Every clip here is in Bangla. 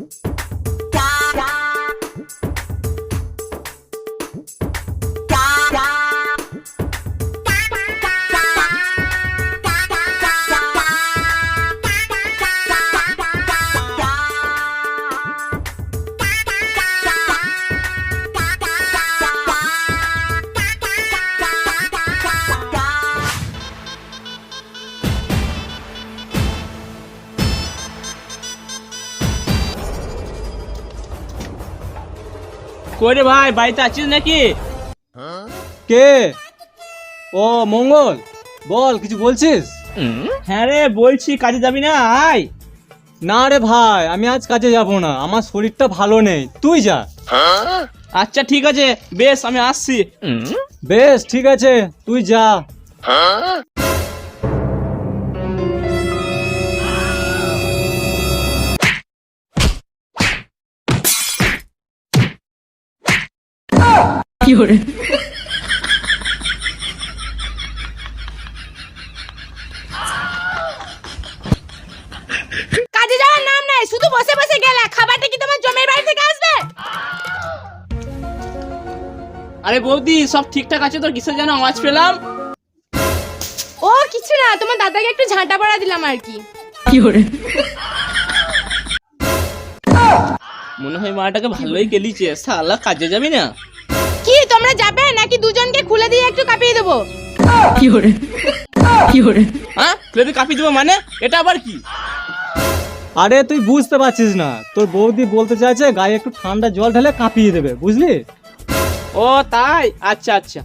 Whoop. করে ভাই বাড়িতে আছিস নাকি? কে? ও মঙ্গল। বল কিছু বলছিস? হ্যাঁ রে বলছি কাজে যাবি না? আয়। না রে ভাই আমি আজ কাজে যাব না আমার শরীরটা ভালো নেই। তুই যা। আচ্ছা ঠিক আছে বেশ আমি আসছি। বেশ ঠিক আছে তুই যা। কাজে যাওয়ার নাম নাই শুধু বসে বসে গেলে। খাবারটা কি তোমার জমির বাড়ি থেকে আসবে? আরে বৌদি সব ঠিকঠাক আছে তোর কিসের যেন আওয়াজ পেলাম? ও কিছু না তোমার দাদাকে একটু ঝাঁটা পড়া দিলাম আর কি। মনে হয় মাটাকে ভালোই গেলিছে। সালা কাজে যাবি না? তোমরা যাবে নাকি দুজনকে খুলে দিয়ে একটু কাঁপিয়ে দেবো? কি করে হ্যাঁ? খুলে কাপি দেবো মানে? এটা আবার কি? আরে তুই বুঝতে পারছিস না। তোর বৌদি বলতে চাইছে গায়ে একটু ঠান্ডা জল ঢেলে কাঁপিয়ে দেবে বুঝলি? ও তাই? আচ্ছা আচ্ছা।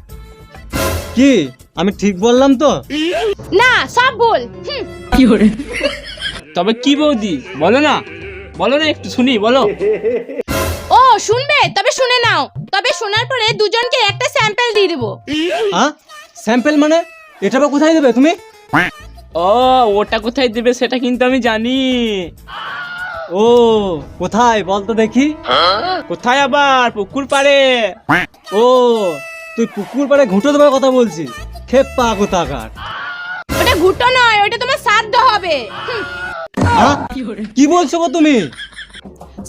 কি? আমি ঠিক বললাম তো? না সব ভুল। হুম, তবে কি বৌদি? বলো না। বলো না একটু শুনি বলো। শুনবে? তবে শুনে নাও। তবে শোনার পরে দুজনকে একটা স্যাম্পল দিয়ে দেবো। হ্যাঁ স্যাম্পেল মানে? এটা বা কোথায় দেবে তুমি? ও ওটা কোথায় দেবে সেটা কিন্তু আমি জানি। ও কোথায়? বল তো দেখি। কোথায় আবার? পুকুর পাড়ে। ও তুই পুকুর পাড়ে ঘুঁটো দেবার কথা বলছিস। খেপা কোথাকার। ওটা ঘুটো নয় ওটা তোমার শ্রাদ্ধ হবে। হ্যাঁ? কি বলছো গো তুমি?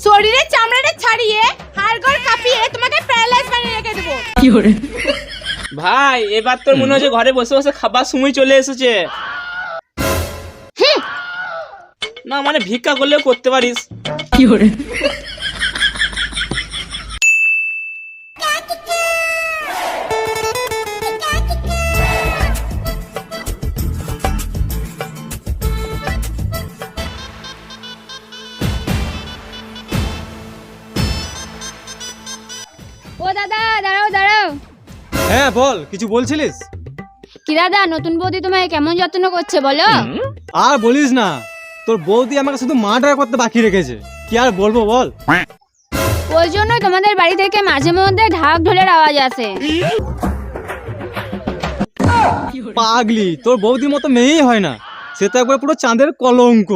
শরীরের চামড়াটা ছাড়িয়ে হাড়গড় কাঁপিয়ে তোমাকে প্যারালাইজ বানিয়ে রেখে দেবো। ভাই এবার তোর মনে হচ্ছে ঘরে বসে বসে খাবার সময় চলে এসেছে। না মানে ভিক্ষা করলেও করতে পারিস। ও হ্যাঁ বল কিছু বলছিলিস? কি দাদা নতুন বৌদি তোমায় কেমন যত্ন করছে বলো? আর বলিস না তোর বৌদি আমাকে শুধু মার্ডার করতে বাকি রেখেছে। কি আর বলব বল? ওই জন্যই তোমাদের বাড়ি থেকে মাঝে মধ্যে ঢাক ঢোলের আওয়াজ আসে। পাগলি তোর বৌদির মতো মেয়েই হয় না। সে তো একবার পুরো চাঁদের কলঙ্ক।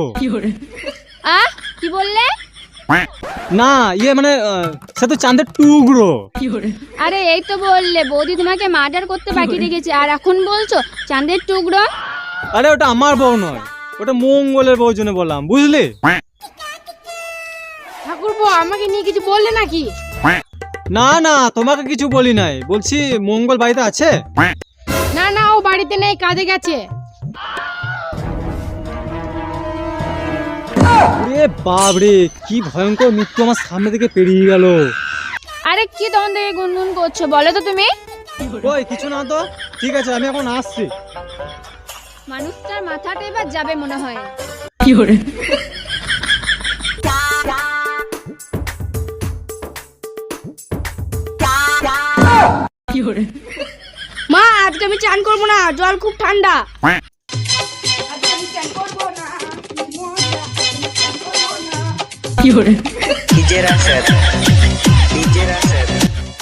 আহ কি বললে? না ইয়ে মানে সে তো চাঁদের টুকরো। আরে এই তো বললে বৌদি তোমাকে মার্ডার করতে বাকি রেখেছে। আর এখন বলছো চাঁদের টুকরো? আরে ওটা আমার বউ নয় ওটা মঙ্গলের বউ জন্য বললাম বুঝলি? ঠাকুরপো আমাকে নিয়ে কিছু বললে নাকি? না না তোমাকে কিছু বলি নাই। বলছি মঙ্গল বাড়িতে আছে? না না ও বাড়িতে নেই কাজে গেছে। ওরে বাবরে কি ভয়ঙ্কর মৃত্যু আমার সামনে থেকে পেরিয়ে গেল। আরে কি তখন থেকে গুনগুন করছ বলো তো তুমি। ওই কিছু না তো। ঠিক আছে আমি এখন আসছি। মানুষটার মাথাটা এবার যাবে মনে হয়। মা আজকে আমি চান করব না জল খুব ঠান্ডা।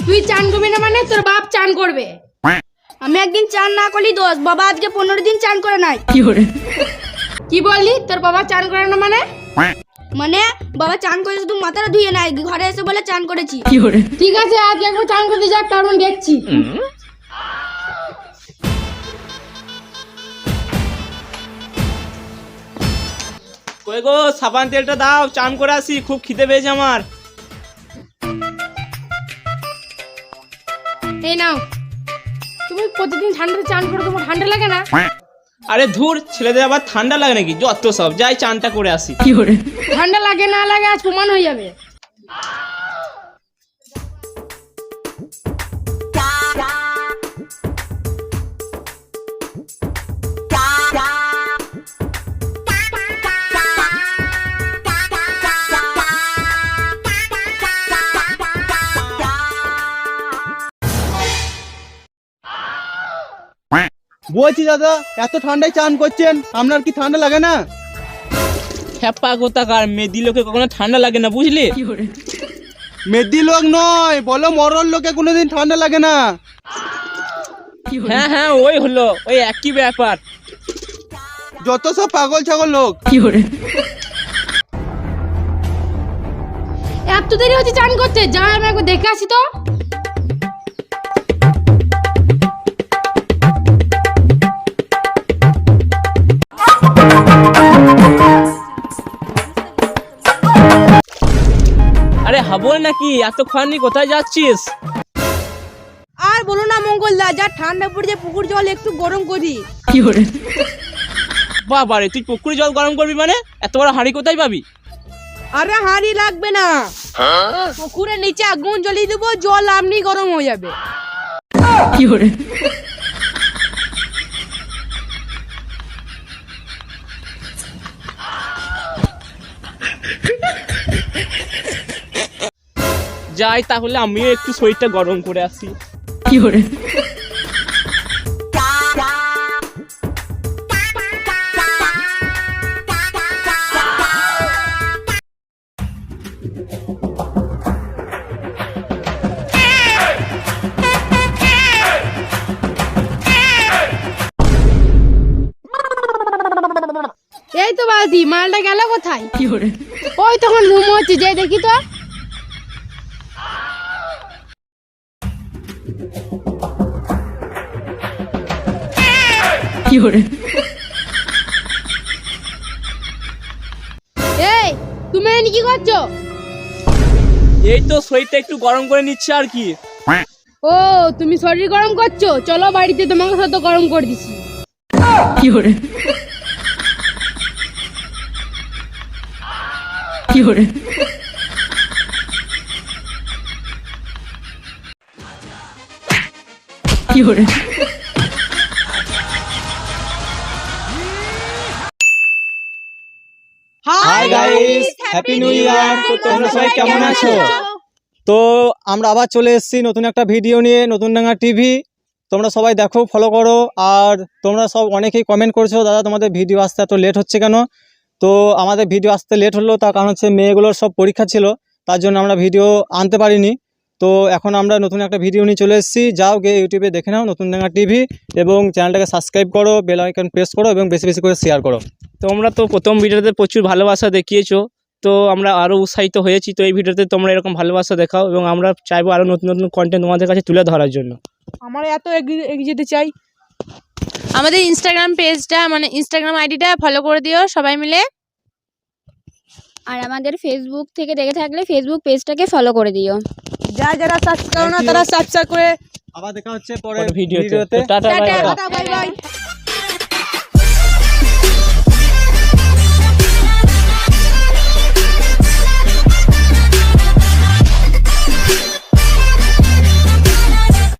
তুই চান করবি না মানে? তোর বাপ চান করবে। আমি একদিন চান না করলি দোষ। বাবা আজকে পনেরো দিন চান করে নাই। কি করে কি বললি? তোর বাবা চান করে না মানে? মানে বাবা চান করে শুধু মাথাটা ধুয়ে নাই। ঘরে এসে বলে চান করেছি। ঠিক আছে আজকে একবার চান করতে যাক তারপর দেখছি। কই গো সাবান তেলটা দাও চান করে আসি খুব খিদে পেয়েছে আমার। এই নাও। তুমি প্রতিদিন ঠান্ডাতে চান করে তোমার ঠান্ডা লাগে না? আরে ধুর ছেলেদের আবার ঠান্ডা লাগে নাকি? যত সব যাই চানটা করে আসি। ঠান্ডা লাগে না লাগে আজ প্রমাণ হয়ে যাবে। বলছি দাদা এত ঠান্ডায় চান করছেন আপনার কি ঠান্ডা লাগে না? হ্যাপা কোথাকার মেদি লোকে কখনো ঠান্ডা লাগে না বুঝলি? মেদি লোক নয় বলো মরল লোকে কোনোদিন ঠান্ডা লাগে না। হ্যাঁ হ্যাঁ ওই হলো ওই একই ব্যাপার। যত সব পাগল ছাগল লোক। এত দেরি হচ্ছে চান করতে যা আমি একবার দেখে আসি তো। আরে হাবল নাকি এতক্ষণ কোথায় যাচ্ছিস? আর বলো না মঙ্গলদা যা ঠান্ডা পড়েছে পুকুর জল একটু গরম করি। বাবারে তুই পুকুরে জল গরম করবি মানে? এত বড় হাঁড়ি কোথায় পাবি? আরে হাঁড়ি লাগবে না। পুকুরের নিচে আগুন জ্বলিয়ে দেবো জল আপনি গরম হয়ে যাবে। যাই তাহলে আমিও একটু শরীরটা গরম করে আসি। কি করে? এই তো বালতি মালটা গেল কোথায়? কি করে? ওই তখন ঘুম হচ্ছে যে দেখি তো। এই তুমি এখানে কি করছ? এই তো শরীরটা একটু গরম করে নিচ্ছে আর কি। ও তুমি শরীর গরম করছ? চলো বাড়িতে তোমাকে সাথে গরম করে দিছি hi guys happy new year তো তোমরা সবাই কেমন আছো? তো আমরা আবার চলে এসেছি নতুন একটা ভিডিও নিয়ে নতুন ডাঙ্গা টিভি তোমরা সবাই দেখো ফলো করো। আর তোমরা সব অনেকেই কমেন্ট করছ দাদা তোমাদের ভিডিও আসতে এত লেট হচ্ছে কেন? তো আমাদের ভিডিও আসতে লেট হলো তার কারণ হচ্ছে মেয়েগুলোর সব পরীক্ষা ছিল তার জন্য আমরা ভিডিও আনতে পারিনি। তো এখন আমরা নতুন একটা ভিডিও নিয়ে চলে এসেছি। যাও গিয়ে ইউটিউবে দেখে নাও নতুন ডাঙ্গা টিভি এবং চ্যানেলটাকে সাবস্ক্রাইব করো বেল আইকন প্রেস করো এবং বেশি বেশি করে শেয়ার করো। তোমরা তো প্রথম ভিডিওতে প্রচুর ভালোবাসা দেখিয়েছো তো আমরা আরও উৎসাহিত হয়েছি। তো এই ভিডিওতে তোমরা এরকম ভালোবাসা দেখাও এবং আমরা চাইব আরও নতুন নতুন কন্টেন্ট তোমাদের কাছে তুলে ধরার জন্য। আমার এত এগিয়ে এগিয়ে যেতে চাই। আমাদের ইনস্টাগ্রাম পেজটা মানে ইনস্টাগ্রাম আইডিটা ফলো করে দিও সবাই মিলে। আর আমাদের ফেসবুক থেকে দেখে থাকলে ফেসবুক পেজটাকে ফলো করে দিও। যারা যারা সাবস্ক্রাইব করো না তারা সাবস্ক্রাইব করে আবার দেখা হচ্ছে পরের পরে ভিডিওতে টাটা বাই বাই